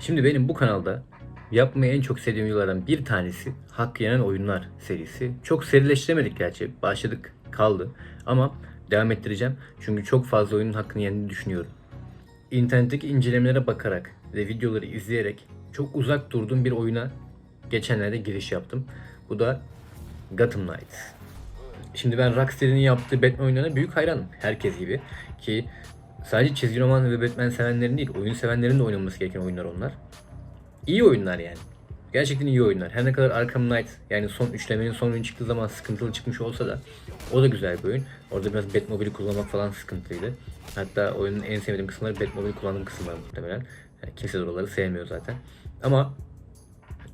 Şimdi benim bu kanalda yapmayı en çok sevdiğim videolardan bir tanesi Hak Yenen Oyunlar serisi. Çok serileştiremedik gerçi. Başladık kaldı. Ama devam ettireceğim. Çünkü çok fazla oyunun hakkını yendiğini düşünüyorum. İnternetteki incelemelere bakarak ve videoları izleyerek çok uzak durduğum bir oyuna geçenlerde giriş yaptım. Bu da Gotham Knights. Şimdi ben Rocksteady'nin yaptığı Batman oyunlarına büyük hayranım. Herkes gibi. Ki sadece çizgi roman ve Batman sevenlerin değil, oyun sevenlerin de oynaması gereken oyunlar onlar. İyi oyunlar yani. Gerçekten iyi oyunlar. Her ne kadar Arkham Knight yani son üçlemenin son oyun çıktığı zaman sıkıntılı çıkmış olsa da o da güzel bir oyun. Orada biraz Batmobile'i kullanmak falan sıkıntılıydı. Hatta oyunun en sevmediğim kısımları Batmobile kullandığım kısımlar muhtemelen. Yani kimse oraları sevmiyor zaten. Ama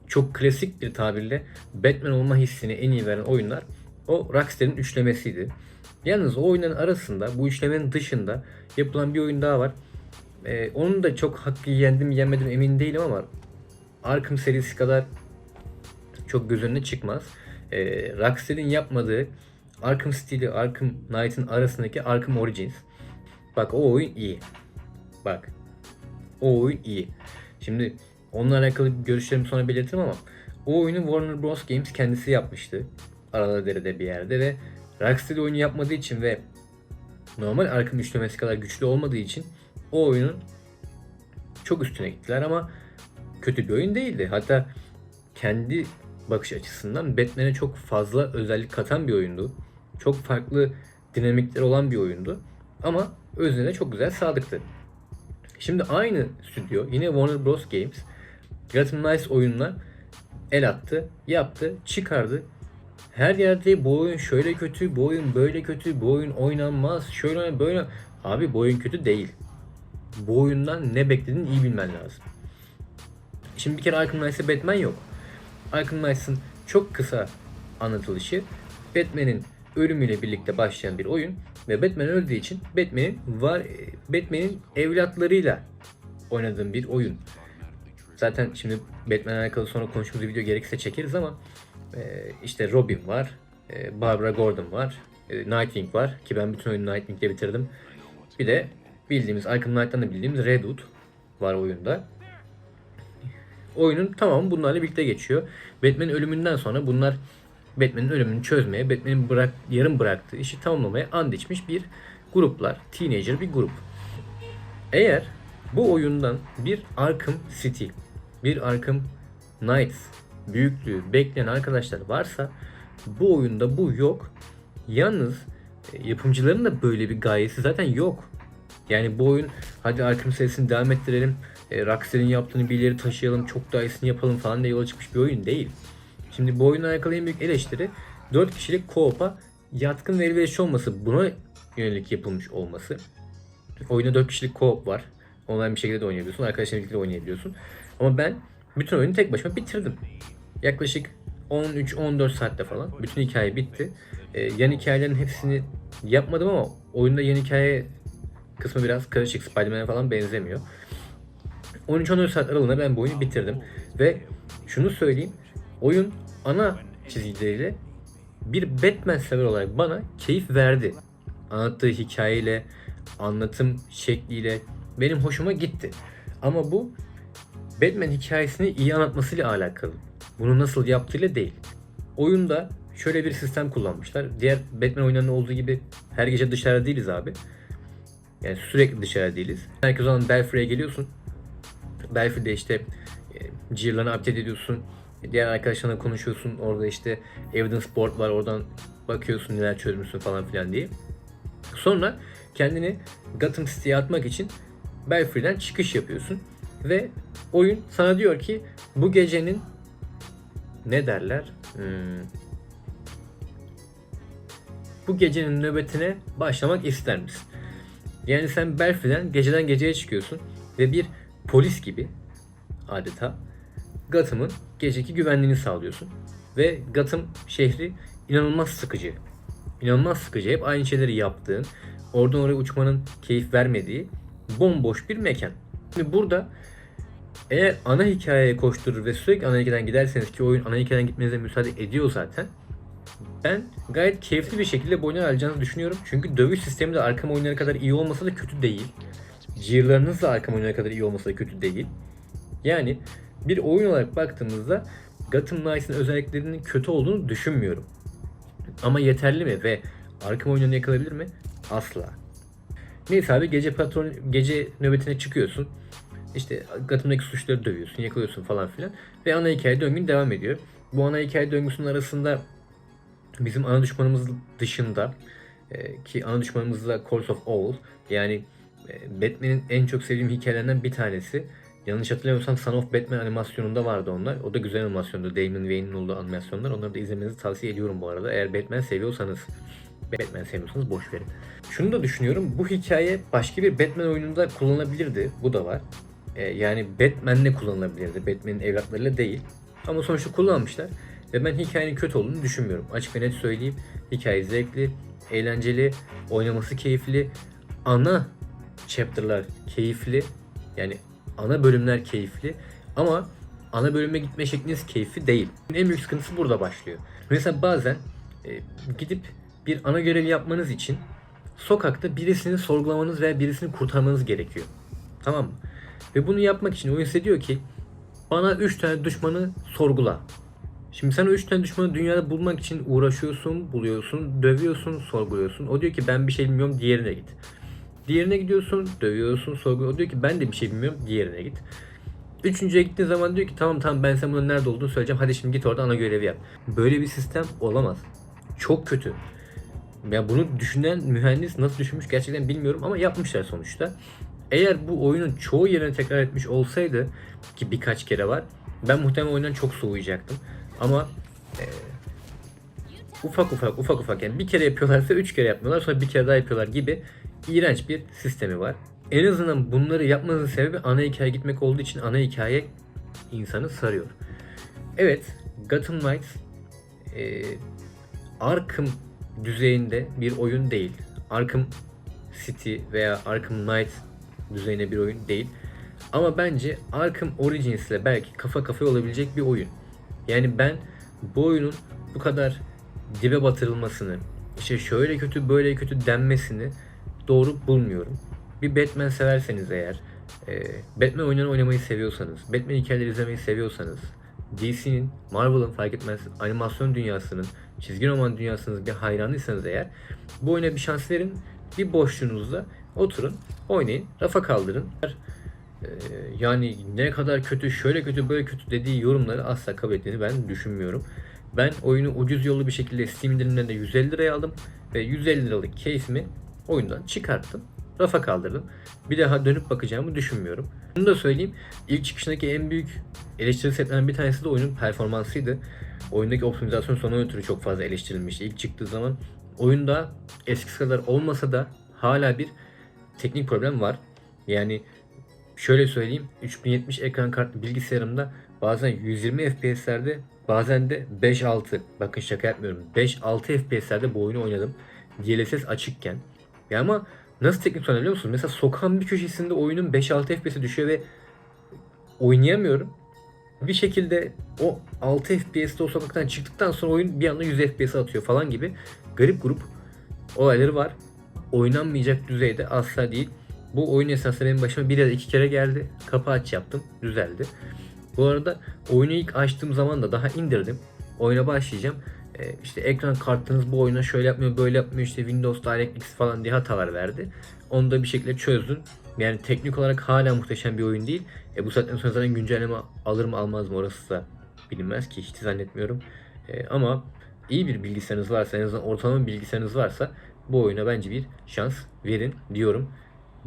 çok klasik bir tabirle Batman olma hissini en iyi veren oyunlar o Rocksteady'nin üçlemesiydi. Yalnız o oyunların arasında bu üçlemenin dışında yapılan bir oyun daha var. Ee, onun da çok hakkı yendim yemedim emin değilim ama Arkham serisi kadar çok göz önüne çıkmaz. Ee, Rocksteady'nin yapmadığı Arkham ile Arkham Knight'ın arasındaki Arkham Origins. Bak o oyun iyi. Bak. O oyun iyi. Şimdi onunla alakalı görüşlerimi sonra belirtirim ama o oyunu Warner Bros. Games kendisi yapmıştı. Derede bir yerde ve Rocksteady oyunu yapmadığı için ve normal Arkham üçlemesi kadar güçlü olmadığı için o oyunun çok üstüne gittiler ama kötü bir oyun değildi. Hatta kendi bakış açısından Batman'e çok fazla özellik katan bir oyundu. Çok farklı dinamikleri olan bir oyundu. Ama özüne çok güzel sadıktı. Şimdi aynı stüdyo yine Warner Bros. Games Gotham Knights oyununa el attı, yaptı, çıkardı. Her yerde bu oyun şöyle kötü, bu oyun böyle kötü, bu oyun oynanmaz, şöyle böyle. Abi bu oyun kötü değil. Bu oyundan ne beklediğini iyi bilmen lazım. Şimdi bir kere Arkham Knights'te Batman yok. Arkham Knights'ın çok kısa anlatılışı Batman'in ölümüyle birlikte başlayan bir oyun ve Batman öldüğü için Batman'in var Batman'in evlatlarıyla oynadığım bir oyun. Zaten şimdi Batman'le alakalı sonra konuştuğumuz video gerekirse çekeriz ama e, işte Robin var, e, Barbara Gordon var, e, Nightwing var ki ben bütün oyunu Nightwing'le bitirdim. Bir de bildiğimiz Arkham Knight'tan da bildiğimiz Red Hood var oyunda. Oyunun tamamı bunlarla birlikte geçiyor. Batman'in ölümünden sonra bunlar Batman'in ölümünü çözmeye, Batman'in bırak, yarım bıraktığı işi tamamlamaya and içmiş bir gruplar. Teenager bir grup. Eğer bu oyundan bir Arkham City, bir Arkham Knights büyüklüğü bekleyen arkadaşlar varsa bu oyunda bu yok. Yalnız e, yapımcıların da böyle bir gayesi zaten yok. Yani bu oyun hadi Arkham serisini devam ettirelim. E, Rocksteady'nin yaptığını bir ileri taşıyalım. Çok daha iyisini yapalım falan diye yola çıkmış bir oyun değil. Şimdi bu oyunla alakalı en büyük eleştiri 4 kişilik co-op'a yatkın ve elverişli olması. Buna yönelik yapılmış olması. Oyunda 4 kişilik co-op var. Online bir şekilde de oynayabiliyorsun. Arkadaşlarla birlikte oynayabiliyorsun. Ama ben bütün oyunu tek başıma bitirdim. Yaklaşık 13-14 saatte falan. Bütün hikaye bitti. Ee, yan hikayelerin hepsini yapmadım ama oyunda yan hikaye kısmı biraz karışık. Spider-Man'e falan benzemiyor. 13-14 saat aralığında ben bu oyunu bitirdim. Ve şunu söyleyeyim. Oyun ana çizgileriyle bir Batman sever olarak bana keyif verdi. Anlattığı hikayeyle, anlatım şekliyle benim hoşuma gitti. Ama bu Batman hikayesini iyi anlatmasıyla alakalı. Bunu nasıl yaptığıyla değil. Oyunda şöyle bir sistem kullanmışlar. Diğer Batman oyunlarında olduğu gibi her gece dışarıda değiliz abi. Yani sürekli dışarıda değiliz. Herkes o zaman Belfry'e geliyorsun. Belfry'de işte e, update ediyorsun. Diğer arkadaşlarla konuşuyorsun. Orada işte evidence board var. Oradan bakıyorsun neler çözmüşsün falan filan diye. Sonra kendini Gotham City'ye atmak için Belfry'den çıkış yapıyorsun. Ve oyun sana diyor ki bu gecenin ne derler? Hmm. Bu gecenin nöbetine başlamak ister misin? Yani sen Belfry'den geceden geceye çıkıyorsun ve bir polis gibi adeta Gotham'ın geceki güvenliğini sağlıyorsun. Ve Gotham şehri inanılmaz sıkıcı. İnanılmaz sıkıcı. Hep aynı şeyleri yaptığın, oradan oraya uçmanın keyif vermediği bomboş bir mekan. Şimdi burada eğer ana hikayeye koşturur ve sürekli ana hikayeden giderseniz ki oyun ana hikayeden gitmenize müsaade ediyor zaten. Ben gayet keyifli bir şekilde bu oyunu alacağınızı düşünüyorum. Çünkü dövüş sistemi de Arkham oyunları kadar iyi olmasa da kötü değil. Gear'larınız da Arkham oyunları kadar iyi olmasa da kötü değil. Yani bir oyun olarak baktığımızda Gotham Knights'ın özelliklerinin kötü olduğunu düşünmüyorum. Ama yeterli mi ve Arkham oyununu yakalayabilir mi? Asla. Neyse abi gece patron gece nöbetine çıkıyorsun. İşte Gotham'daki suçları dövüyorsun, yakalıyorsun falan filan. Ve ana hikaye döngün devam ediyor. Bu ana hikaye döngüsünün arasında bizim ana düşmanımız dışında e, ki ana düşmanımız da Course of All yani e, Batman'in en çok sevdiğim hikayelerinden bir tanesi. Yanlış hatırlamıyorsam Son of Batman animasyonunda vardı onlar. O da güzel animasyondu. Damon Wayne'in olduğu animasyonlar. Onları da izlemenizi tavsiye ediyorum bu arada. Eğer Batman seviyorsanız. Batman sevmiyorsanız boş verin. Şunu da düşünüyorum. Bu hikaye başka bir Batman oyununda kullanılabilirdi. Bu da var. E, yani Batman'le kullanılabilirdi. Batman'in evlatlarıyla değil. Ama sonuçta kullanmışlar. Ve ben hikayenin kötü olduğunu düşünmüyorum. Açık ve net söyleyeyim. Hikaye zevkli, eğlenceli, oynaması keyifli. Ana chapter'lar keyifli. Yani ana bölümler keyifli. Ama ana bölüme gitme şekliniz keyifli değil. En büyük sıkıntısı burada başlıyor. Mesela bazen e, gidip bir ana görev yapmanız için sokakta birisini sorgulamanız veya birisini kurtarmanız gerekiyor. Tamam mı? Ve bunu yapmak için oyun size diyor ki bana 3 tane düşmanı sorgula. Şimdi sen o 3 tane düşmanı dünyada bulmak için uğraşıyorsun, buluyorsun, dövüyorsun, sorguluyorsun. O diyor ki ben bir şey bilmiyorum diğerine git. Diğerine gidiyorsun, dövüyorsun, sorguluyorsun. O diyor ki ben de bir şey bilmiyorum diğerine git. Üçüncüye gittiğin zaman diyor ki tamam tamam ben sana bunun nerede olduğunu söyleyeceğim. Hadi şimdi git orada ana görevi yap. Böyle bir sistem olamaz. Çok kötü. Ya bunu düşünen mühendis nasıl düşünmüş gerçekten bilmiyorum ama yapmışlar sonuçta. Eğer bu oyunun çoğu yerini tekrar etmiş olsaydı ki birkaç kere var ben muhtemelen oyundan çok soğuyacaktım. Ama e, ufak ufak ufak ufak yani bir kere yapıyorlarsa üç kere yapmıyorlar sonra bir kere daha yapıyorlar gibi iğrenç bir sistemi var. En azından bunları yapmanızın sebebi ana hikaye gitmek olduğu için ana hikaye insanı sarıyor. Evet Gotham Knights e, Arkham düzeyinde bir oyun değil. Arkham City veya Arkham Knight düzeyinde bir oyun değil. Ama bence Arkham Origins ile belki kafa kafaya olabilecek bir oyun. Yani ben bu oyunun bu kadar dibe batırılmasını, işte şöyle kötü böyle kötü denmesini doğru bulmuyorum. Bir Batman severseniz eğer, e, Batman oyunlarını oynamayı seviyorsanız, Batman hikayeleri izlemeyi seviyorsanız, DC'nin, Marvel'ın fark etmez animasyon dünyasının, çizgi roman dünyasının bir hayranıysanız eğer bu oyuna bir şans verin. Bir boşluğunuzda oturun, oynayın, rafa kaldırın. Ee, yani ne kadar kötü, şöyle kötü, böyle kötü dediği yorumları asla kabul ettiğini ben düşünmüyorum. Ben oyunu ucuz yollu bir şekilde Steam indirimlerinde 150 liraya aldım ve 150 liralık keyfimi oyundan çıkarttım. Rafa kaldırdım. Bir daha dönüp bakacağımı düşünmüyorum. Bunu da söyleyeyim. İlk çıkışındaki en büyük eleştiri setlerinden bir tanesi de oyunun performansıydı. Oyundaki optimizasyon sonu ötürü çok fazla eleştirilmişti. İlk çıktığı zaman oyunda eskisi kadar olmasa da hala bir teknik problem var. Yani şöyle söyleyeyim 3070 ekran kartlı bilgisayarımda bazen 120 FPS'lerde bazen de 5-6 bakın şaka yapmıyorum 5-6 FPS'lerde bu oyunu oynadım. DLSS açıkken. Ya ama nasıl teknik sorun biliyor musun? Mesela sokağın bir köşesinde oyunun 5-6 FPS'e düşüyor ve oynayamıyorum. Bir şekilde o 6 FPS'te o sokaktan çıktıktan sonra oyun bir anda 100 FPS atıyor falan gibi garip grup olayları var. Oynanmayacak düzeyde asla değil. Bu oyun esasında benim başıma bir ya da iki kere geldi. Kapı aç yaptım. Düzeldi. Bu arada oyunu ilk açtığım zaman da daha indirdim. Oyuna başlayacağım. Ee, işte ekran kartınız bu oyuna şöyle yapmıyor böyle yapmıyor işte Windows DirectX falan diye hatalar verdi. Onu da bir şekilde çözdüm. Yani teknik olarak hala muhteşem bir oyun değil. E, bu saatten sonra zaten güncelleme alır mı almaz mı orası da bilinmez ki hiç zannetmiyorum. E, ama iyi bir bilgisayarınız varsa en azından ortalama bir bilgisayarınız varsa bu oyuna bence bir şans verin diyorum.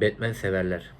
Batman severler.